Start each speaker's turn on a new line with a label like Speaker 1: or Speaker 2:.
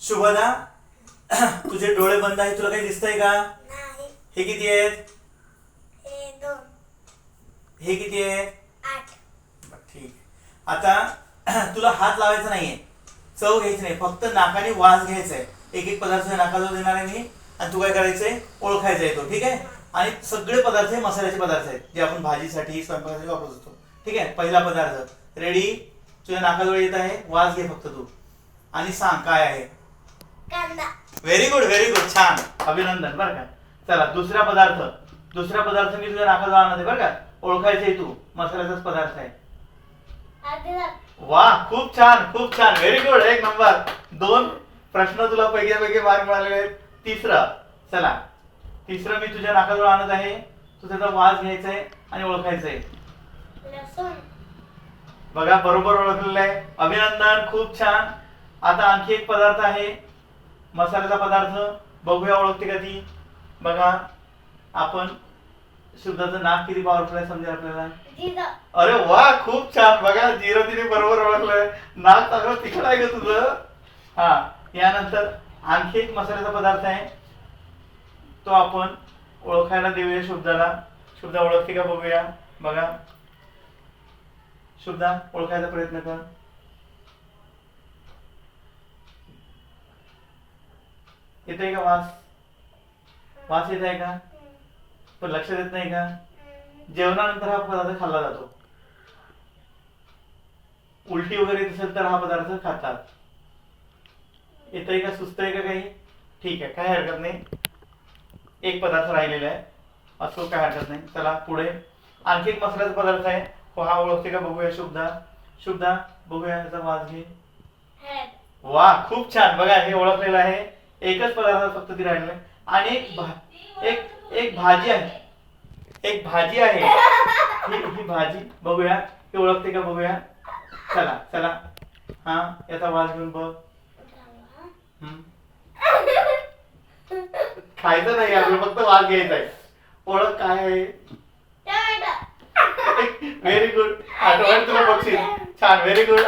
Speaker 1: शुभदा तुझे डोळे बंद आहे तुला काही दिसतंय का?
Speaker 2: नाही.
Speaker 1: हे किती आहेत?
Speaker 2: हे दोन.
Speaker 1: हे किती आहेत
Speaker 2: आठ.
Speaker 1: बरं, ठीक आहे. आता तुला हात लावायचा नाहीये. चव घ्यायची नाही फक्त नाकाने वास घ्यायचा आहे. एक एक पदार्थ नाकाजवळ देणार आहे मी आणि तू काय करायचंय? ओळखायचा आहे तो ठीक आहे? आणि सगळे पदार्थ हे मसाल्याचे पदार्थ आहेत जे आपण भाजीसाठी स्वयंपाकासाठी वापरत असतो ठीक आहे? पहिला पदार्थ रेडी तुझ्या नाकाजवळ येत आहे वास घे फक्त तू. आणि सांग काय आहे?
Speaker 2: कांदा
Speaker 1: व्हेरी गुड व्हेरी गुड छान. अभिनंदन बरं का. चला दुसरा पदार्थ. दुसरा पदार्थ मी तुझ्या आणत आहे बरं का. ओळखायचे तू. मसाल्याचाच पदार्थ आहे.
Speaker 2: अद्रक.
Speaker 1: वा खूप छान खूप छान. व्हेरी गुड एक नंबर. दोन प्रश्न तुला पैकी मार्क मिळालेले आहेत. तिसरा. चला. तिसरं मी तुझ्या नाकाजवळ आणत आहे. तू त्याचा वास घ्यायचा आहे आणि ओळखायचा आहे
Speaker 2: लसूण.
Speaker 1: बघा बरोबर ओळखलेलं आहे. अभिनंदन खूप छान. आता आणखी एक पदार्थ आहे. मसाल्याचा पदार्थ बघूया ओळखते का ती. बघा आपण शुद्धाचं नाक किती पॉवरफुल आहे समजेल आपल्याला. अरे वा खूप छान. बघा जिरं तिने बरोबर ओळखलंय. नाक चांगलं तिखट आहे का तुझं? हा यानंतर आणखी एक मसाल्याचा पदार्थ आहे. तो आपण ओळखायला देऊया शुद्धाला. शुद्धा ओळखते का बघूया. बघा. शुद्धा ओळखायचा प्रयत्न कर. येतोय का वास? वास येत आहे का? पण लक्षात येत नाही का? जेवणानंतर हा पदार्थ खाल्ला जातो. उलटी वगैरे दिसेल तर हा पदार्थ खातात. येतंय का? सुस्त आहे का काही? ठीक आहे काय हरकत नाही. एक पदार्थ राहिलेला आहे. असो काय हरकत नाही. चला पुढे. आणखी एक मसाल्याचा पदार्थ आहे. हो हा ओळखते का? बघूया शुभदा. शुभदा बघूया याचा वास घे. वा खूप छान. बघा हे ओळखलेलं आहे. एकच पदार्थ फक्त ती आहे आणि एक भा- एक एक भाजी आहे. एक भाजी आहे. ही ही भाजी. बघूया. ही ओळखते का? बघूया. चला चला. हा याचा वास घेऊन बघ. खायचं नाही आपलं फक्त वास घ्यायचा आहे. ओळख काय आहे? व्हेरी गुड आठवण तुला बक्षीस छान. Very good